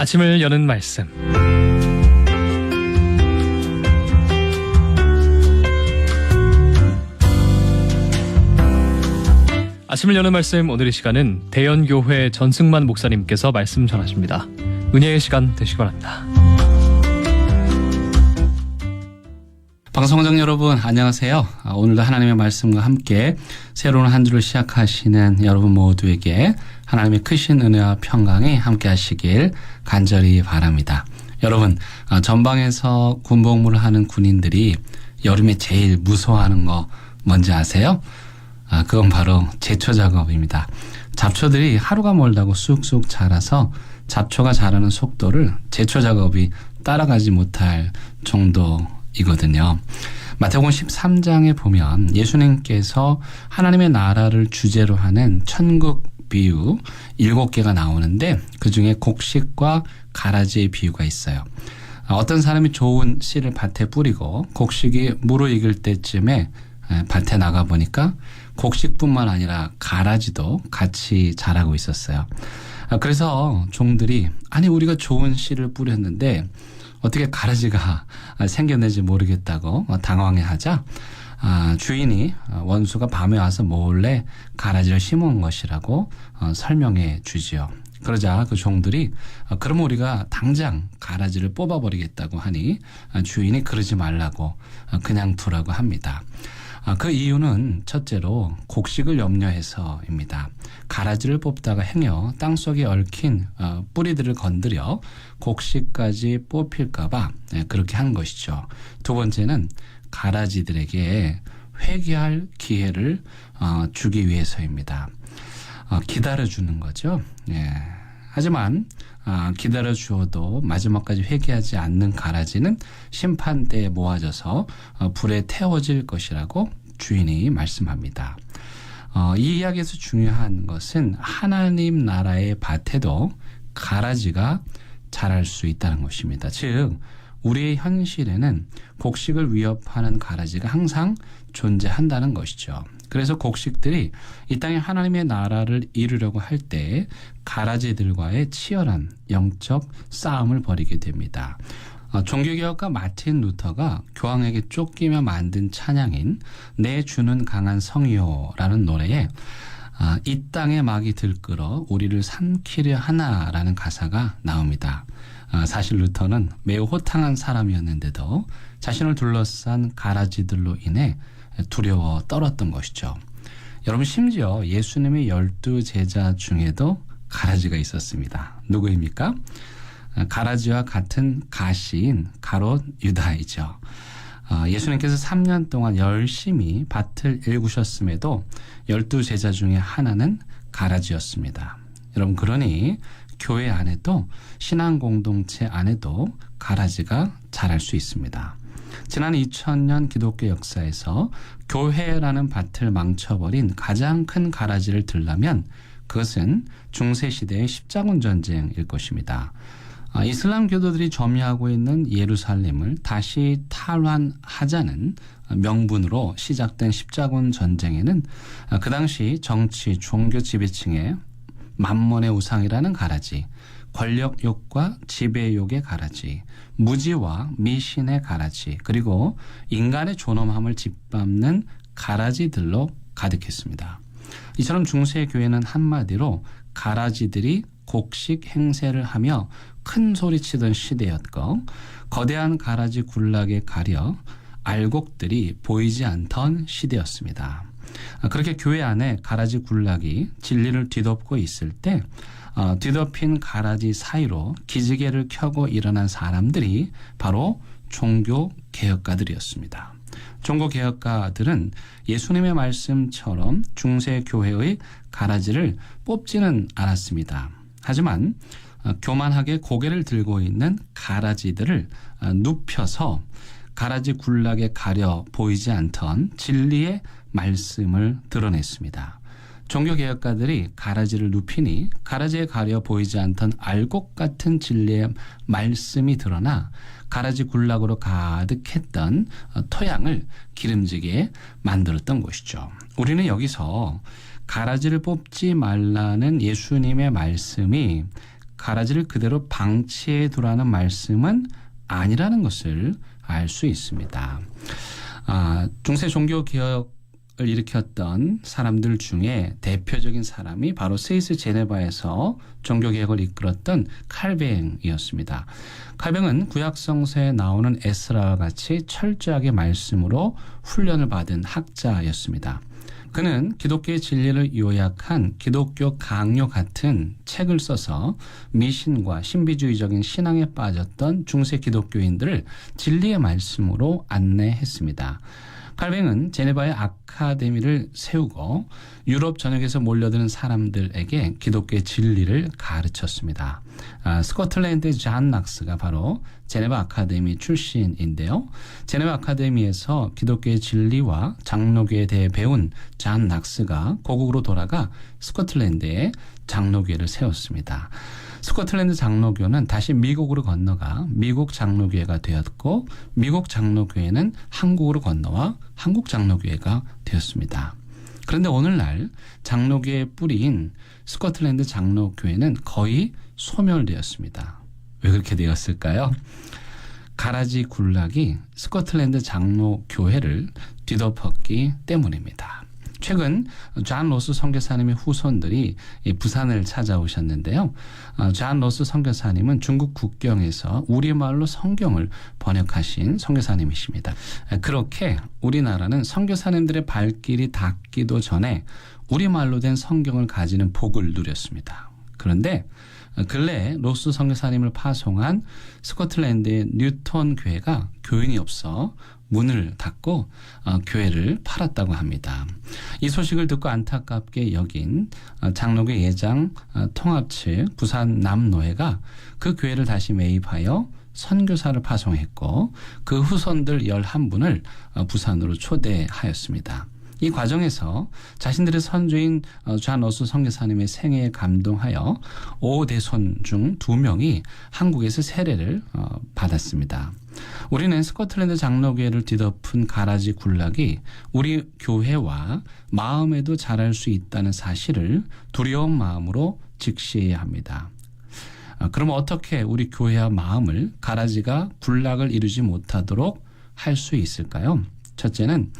아침을 여는 말씀. 아침을 여는 말씀 오늘의 시간은 대연교회 전승만 목사님께서 말씀 전하십니다. 은혜의 시간 되시기 바랍니다. 방송장 여러분 안녕하세요. 아, 오늘도 하나님의 말씀과 함께 새로운 한 주를 시작하시는 여러분 모두에게 하나님의 크신 은혜와 평강이 함께 하시길 간절히 바랍니다. 여러분 아, 전방에서 군복무를 하는 군인들이 여름에 제일 무서워하는 거 뭔지 아세요? 아, 그건 바로 제초 작업입니다. 잡초들이 하루가 멀다고 쑥쑥 자라서 잡초가 자라는 속도를 제초 작업이 따라가지 못할 정도 이거든요. 마태복음 13장에 보면 예수님께서 하나님의 나라를 주제로 하는 천국 비유 일곱 개가 나오는데 그 중에 곡식과 가라지의 비유가 있어요. 아, 어떤 사람이 좋은 씨를 밭에 뿌리고 곡식이 무르익을 때쯤에 에, 밭에 나가 보니까 곡식뿐만 아니라 가라지도 같이 자라고 있었어요. 아, 그래서 종들이 아니 우리가 좋은 씨를 뿌렸는데 어떻게 가라지가 생겨내지 모르겠다고 당황해 하자 아, 주인이 원수가 밤에 와서 몰래 가라지를 심은 것이라고 어, 설명해 주지요. 그러자 그 종들이 어, 그럼 우리가 당장 가라지를 뽑아버리겠다고 하니 어, 주인이 그러지 말라고 어, 그냥 두라고 합니다. 아, 그 이유는 첫째로 곡식을 염려해서입니다. 가라지를 뽑다가 행여 땅속에 얽힌 어, 뿌리들을 건드려 곡식까지 뽑힐까봐 네, 그렇게 한 것이죠. 두 번째는 가라지들에게 회개할 기회를 어, 주기 위해서입니다. 어, 기다려주는 거죠. 예. 하지만 아, 기다려 주어도 마지막까지 회개하지 않는 가라지는 심판대에 모아져서 어, 불에 태워질 것이라고 주인이 말씀합니다. 어, 이 이야기에서 중요한 것은 하나님 나라의 밭에도 가라지가 자랄 수 있다는 것입니다. 즉 우리의 현실에는 곡식을 위협하는 가라지가 항상 존재한다는 것이죠. 그래서 곡식들이 이 땅에 하나님의 나라를 이루려고 할 때 가라지들과의 치열한 영적 싸움을 벌이게 됩니다. 어, 종교개혁가 마틴 루터가 교황에게 쫓기며 만든 찬양인 내 주는 강한 성이요라는 노래에 아, 이 땅에 막이 들끓어 우리를 삼키려 하나라는 가사가 나옵니다. 아, 사실 루터는 매우 호탕한 사람이었는데도 자신을 둘러싼 가라지들로 인해 두려워 떨었던 것이죠. 여러분 심지어 예수님의 열두 제자 중에도 가라지가 있었습니다. 누구입니까? 아, 가라지와 같은 가시인 가롯 유다이죠. 아, 예수님께서 3년 동안 열심히 밭을 일구셨음에도 열두 제자 중에 하나는 가라지였습니다. 여러분 그러니 교회 안에도 신앙 공동체 안에도 가라지가 자랄 수 있습니다. 지난 2000년 기독교 역사에서 교회라는 밭을 망쳐버린 가장 큰 가라지를 들라면 그것은 중세 시대의 십자군 전쟁일 것입니다. 아, 이슬람 교도들이 점유하고 있는 예루살렘을 다시 탈환하자는 명분으로 시작된 십자군 전쟁에는 아, 그 당시 정치, 종교 지배층의 만mon의 우상이라는 가라지, 권력욕과 지배욕의 가라지, 무지와 미신의 가라지, 그리고 인간의 존엄함을 짓밟는 가라지들로 가득했습니다. 이처럼 중세 교회는 한마디로 가라지들이 곡식 행세를 하며 큰 소리치던 시대였고 거대한 가라지 군락에 가려 알곡들이 보이지 않던 시대였습니다. 그렇게 교회 안에 가라지 군락이 진리를 뒤덮고 있을 때 어, 뒤덮인 가라지 사이로 기지개를 켜고 일어난 사람들이 바로 종교 개혁가들이었습니다. 종교 개혁가들은 예수님의 말씀처럼 중세 교회의 가라지를 뽑지는 않았습니다. 하지만 어, 교만하게 고개를 들고 있는 가라지들을 어, 눕혀서 가라지 군락에 가려 보이지 않던 진리의 말씀을 드러냈습니다. 종교개혁가들이 가라지를 눕히니 가라지에 가려 보이지 않던 알곡 같은 진리의 말씀이 드러나 가라지 군락으로 가득했던 어, 토양을 기름지게 만들었던 것이죠. 우리는 여기서 가라지를 뽑지 말라는 예수님의 말씀이 가라지를 그대로 방치해 두라는 말씀은 아니라는 것을 알 수 있습니다. 아, 중세 종교 개혁 을 일으켰던 사람들 중에 대표적인 사람이 바로 스위스 제네바에서 종교 개혁을 이끌었던 칼뱅이었습니다. 칼뱅은 구약 성서에 나오는 에스라와 같이 철저하게 말씀으로 훈련을 받은 학자였습니다. 그는 기독교의 진리를 요약한 기독교 강요 같은 책을 써서 미신과 신비주의적인 신앙에 빠졌던 중세 기독교인들을 진리의 말씀으로 안내했습니다. 칼뱅은 제네바의 아카데미를 세우고 유럽 전역에서 몰려드는 사람들에게 기독교의 진리를 가르쳤습니다. 아, 스코틀랜드의 잔 낙스가 바로 제네바 아카데미 출신인데요. 제네바 아카데미에서 기독교의 진리와 장로교에 대해 배운 잔 낙스가 고국으로 돌아가 스코틀랜드에 장로교회를 세웠습니다. 스코틀랜드 장로교는 다시 미국으로 건너가 미국 장로교회가 되었고 미국 장로교회는 한국으로 건너와 한국 장로교회가 되었습니다. 그런데 오늘날 장로교의 뿌리인 스코틀랜드 장로교회는 거의 소멸되었습니다. 왜 그렇게 되었을까요? 가라지 군락이 스코틀랜드 장로교회를 뒤덮었기 때문입니다. 최근 존 로스 선교사님의 후손들이 이 부산을 찾아오셨는데요. 어, 존 로스 선교사님은 중국 국경에서 우리말로 성경을 번역하신 선교사님이십니다. 그렇게 우리나라는 선교사님들의 발길이 닿기도 전에 우리말로 된 성경을 가지는 복을 누렸습니다. 그런데 근래 로스 선교사님을 파송한 스코틀랜드의 뉴턴 교회가 교인이 없어 문을 닫고 어, 교회를 팔았다고 합니다. 이 소식을 듣고 안타깝게 여긴 어, 장로교 예장 어, 통합 측 부산 남노회가 그 교회를 다시 매입하여 선교사를 파송했고 그 후손들 11분을 어, 부산으로 초대하였습니다. 이 과정에서 자신들의 선조인 어, 존 로스 선교사님의 생애에 감동하여 오대손 중두 명이 한국에서 세례를 어, 받았습니다. 우리는 스코틀랜드 장로교회를 뒤덮은 가라지 군락이 우리 교회와 마음에도 자랄 수 있다는 사실을 두려운 마음으로 직시해야 합니다. 아, 그럼 어떻게 우리 교회와 마음을 가라지가 군락을 이루지 못하도록 할 수 있을까요? 첫째는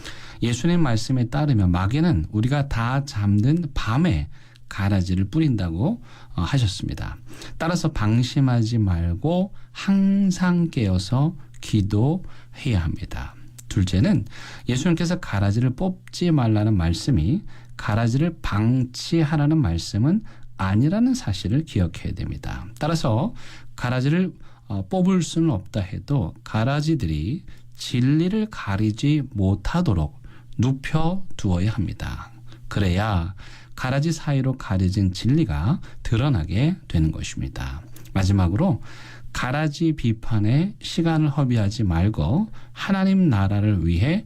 예수님 말씀에 따르면 마귀는 우리가 다 잠든 밤에 가라지를 뿌린다고 어, 하셨습니다. 따라서 방심하지 말고 항상 깨어서 기도해야 합니다. 둘째는 예수님께서 가라지를 뽑지 말라는 말씀이 가라지를 방치하라는 말씀은 아니라는 사실을 기억해야 됩니다. 따라서 가라지를 어, 뽑을 수는 없다 해도 가라지들이 진리를 가리지 못하도록 눕혀 두어야 합니다. 그래야 가라지 사이로 가려진 진리가 드러나게 되는 것입니다. 마지막으로 가라지 비판에 시간을 허비하지 말고 하나님 나라를 위해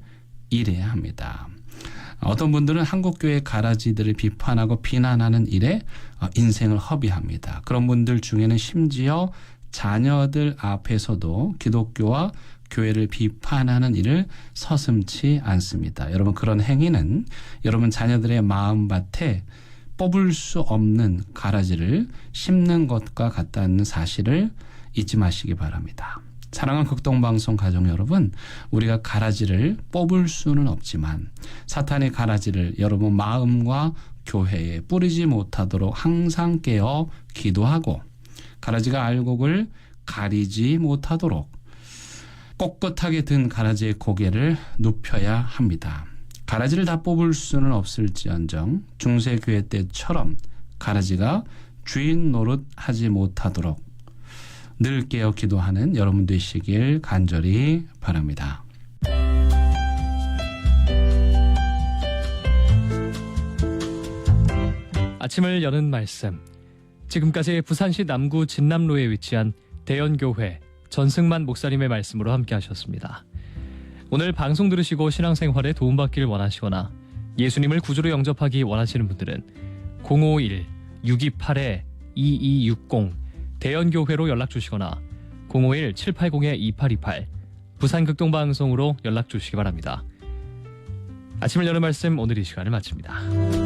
일해야 합니다. 어떤 분들은 한국교회 가라지들을 비판하고 비난하는 일에 어, 인생을 허비합니다. 그런 분들 중에는 심지어 자녀들 앞에서도 기독교와 교회를 비판하는 일을 서슴치 않습니다. 여러분 그런 행위는 여러분 자녀들의 마음밭에 뽑을 수 없는 가라지를 심는 것과 같다는 사실을 잊지 마시기 바랍니다. 사랑하는 극동방송 가족 여러분, 우리가 가라지를 뽑을 수는 없지만 사탄의 가라지를 여러분 마음과 교회에 뿌리지 못하도록 항상 깨어 기도하고 가라지가 알곡을 가리지 못하도록 꼿꼿하게 든 가라지의 고개를 눕혀야 합니다. 가라지를 다 뽑을 수는 없을지언정 중세교회 때처럼 가라지가 주인 노릇 하지 못하도록 늘 깨어 기도하는 여러분 되시길 간절히 바랍니다. 아침을 여는 말씀. 지금까지 부산시 남구 진남로에 위치한 대연교회 전승만 목사님의 말씀으로 함께 하셨습니다. 오늘 방송 들으시고 신앙생활에 도움받기를 원하시거나 예수님을 구주로 영접하기 원하시는 분들은 051-628-2260 대연교회로 연락 주시거나 051-780-2828 부산극동방송으로 연락 주시기 바랍니다. 아침을 여는 말씀 오늘 이 시간을 마칩니다.